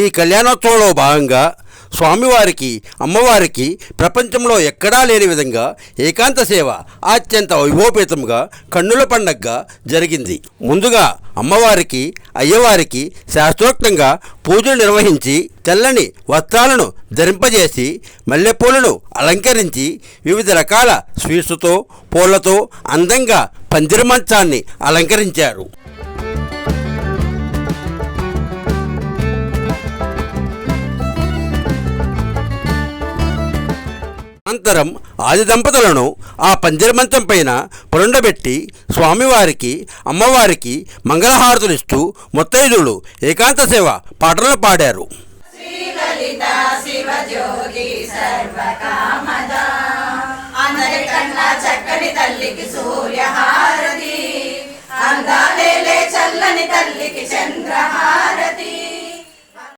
ఈ కళ్యాణోత్సవంలో భాగంగా స్వామివారికి అమ్మవారికి ప్రపంచంలో ఎక్కడా లేని విధంగా ఏకాంత సేవ అత్యంత వైభోపేతంగా కన్నుల పండగగా జరిగింది. ముందుగా అమ్మవారికి అయ్యవారికి శాస్త్రోక్తంగా పూజలు నిర్వహించి తెల్లని వస్త్రాలను ధరింపజేసి మల్లెపూలను అలంకరించి వివిధ రకాల స్వీట్స్తో పూలతో అందంగా పందిరి మంచాన్ని అలంకరించారు. అనంతరం ఆది దంపతులను ఆ పంజరమంచం మంచం పైన పురండబెట్టి స్వామివారికి అమ్మవారికి మంగళహారతులిస్తూ ముత్తైదులు ఏకాంత సేవ పాటలు పాడారు. చక్కని తల్లికి